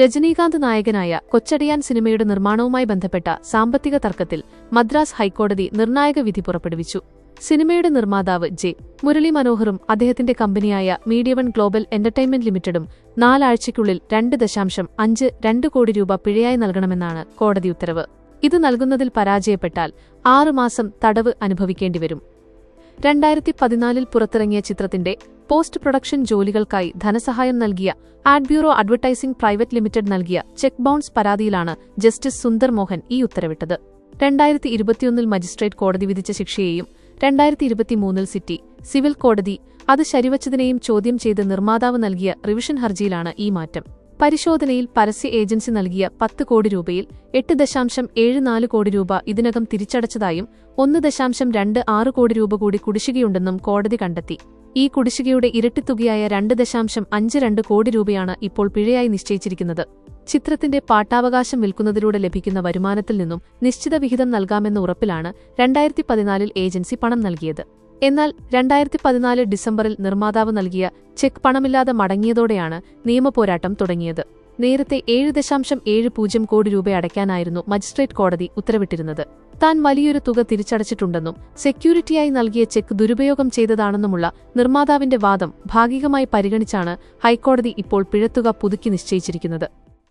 രജനീകാന്ത് നായകനായ കൊച്ചടിയാൻ സിനിമയുടെ നിർമ്മാണവുമായി ബന്ധപ്പെട്ട സാമ്പത്തിക തർക്കത്തിൽ മദ്രാസ് ഹൈക്കോടതി നിർണായക വിധി പുറപ്പെടുവിച്ചു. സിനിമയുടെ നിർമ്മാതാവ് ജെ. മുരളി മനോഹറും അദ്ദേഹത്തിന്റെ കമ്പനിയായ മീഡിയവൺ ഗ്ലോബൽ എന്റർടൈൻമെന്റ് ലിമിറ്റഡും നാലാഴ്ചയ്ക്കുള്ളിൽ രണ്ട് ദശാംശം അഞ്ച് രണ്ട് കോടി രൂപ പിഴയായി നൽകണമെന്നാണ് കോടതി ഉത്തരവ്. ഇത് നൽകുന്നതിൽ പരാജയപ്പെട്ടാൽ ആറുമാസം തടവ് അനുഭവിക്കേണ്ടിവരും. രണ്ടായിരത്തി പതിനാലിൽ പുറത്തിറങ്ങിയ ചിത്രത്തിന്റെ പോസ്റ്റ് പ്രൊഡക്ഷൻ ജോലികൾക്കായി ധനസഹായം നൽകിയ ad bureau advertising private limited നൽകിയ ചെക്ക് ബൗൺസ് പരാതിയിലാണ് ജസ്റ്റിസ് സുന്ദർ മോഹൻ ഈ ഉത്തരവിട്ടത്. രണ്ടായിരത്തി ഇരുപത്തിയൊന്നിൽ മജിസ്ട്രേറ്റ് കോടതി വിധിച്ച ശിക്ഷയെയും രണ്ടായിരത്തി ഇരുപത്തിമൂന്നിൽ സിറ്റി സിവിൽ കോടതി അത് ശരിവച്ചതിനെയും ചോദ്യം ചെയ്ത് നിർമ്മാതാവ് നൽകിയ റിവിഷൻ ഹർജിയിലാണ് ഈ മാറ്റം. പരിശോധനയിൽ പരസ്യ ഏജൻസി നൽകിയ പത്ത് കോടി രൂപയിൽ എട്ട് ദശാംശം ഏഴ് നാല് കോടി രൂപ ഇതിനകം തിരിച്ചടച്ചതായും ഒന്ന് ദശാംശം രണ്ട് ആറ് കോടി രൂപ കൂടി കുടിശ്ശികയുണ്ടെന്നും കോടതി കണ്ടെത്തി. ഈ കുടിശ്ശികയുടെ ഇരട്ടിത്തുകയായ രണ്ട് ദശാംശം അഞ്ച് രണ്ട് കോടി രൂപയാണ് ഇപ്പോൾ പിഴയായി നിശ്ചയിച്ചിരിക്കുന്നത്. ചിത്രത്തിന്റെ പാട്ടാവകാശം വിൽക്കുന്നതിലൂടെ ലഭിക്കുന്ന വരുമാനത്തിൽ നിന്നും നിശ്ചിത വിഹിതം നൽകാമെന്ന ഉറപ്പിലാണ് രണ്ടായിരത്തി പതിനാലിൽ ഏജൻസി പണം നൽകിയത്. എന്നാൽ രണ്ടായിരത്തി പതിനാല് ഡിസംബറിൽ നിർമ്മാതാവ് നൽകിയ ചെക്ക് പണമില്ലാതെ മടങ്ങിയതോടെയാണ് നിയമപോരാട്ടം തുടങ്ങിയത്. നേരത്തെ ഏഴ് ദശാംശം ഏഴ് പൂജ്യം കോടി രൂപ അടയ്ക്കാനായിരുന്നു മജിസ്ട്രേറ്റ് കോടതി ഉത്തരവിട്ടിരുന്നത്. താൻ വലിയൊരു തുക തിരിച്ചടച്ചിട്ടുണ്ടെന്നും സെക്യൂരിറ്റിയായി നൽകിയ ചെക്ക് ദുരുപയോഗം ചെയ്തതാണെന്നുമുള്ള നിർമ്മാതാവിന്റെ വാദം ഭാഗികമായി പരിഗണിച്ചാണ് ഹൈക്കോടതി ഇപ്പോൾ പിഴത്തുക പുതുക്കി നിശ്ചയിച്ചിരിക്കുന്നത്.